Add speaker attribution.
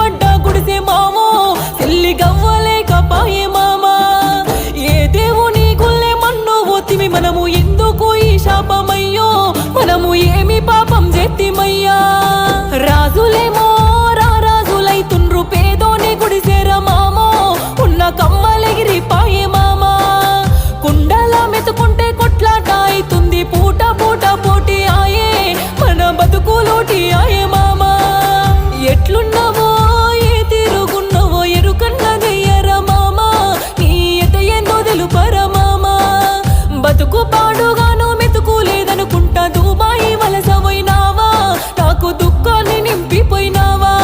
Speaker 1: వడ్డ గుడిసే మామో తెల్లి గవ్వలేకపాయే మామా. ఏ దేవుని గుల్లే మన్ను మనము ఎందుకు ఈ శాపమయ్యో? మనము ఏమి పాపం చేతిమయ్యా? రాజులేమో పేదోని ఉన్న పాయే మామా. కొట్లాట పూట పూట పోటీ ఆయే. మన బతుకులోటి ఆయే బ్రతుకు పాడుగాను మెతుకు లేదనుకుంటా దుబాయి వలసపోయినావా నాకు దుఃఖాన్ని నింపిపోయినావా?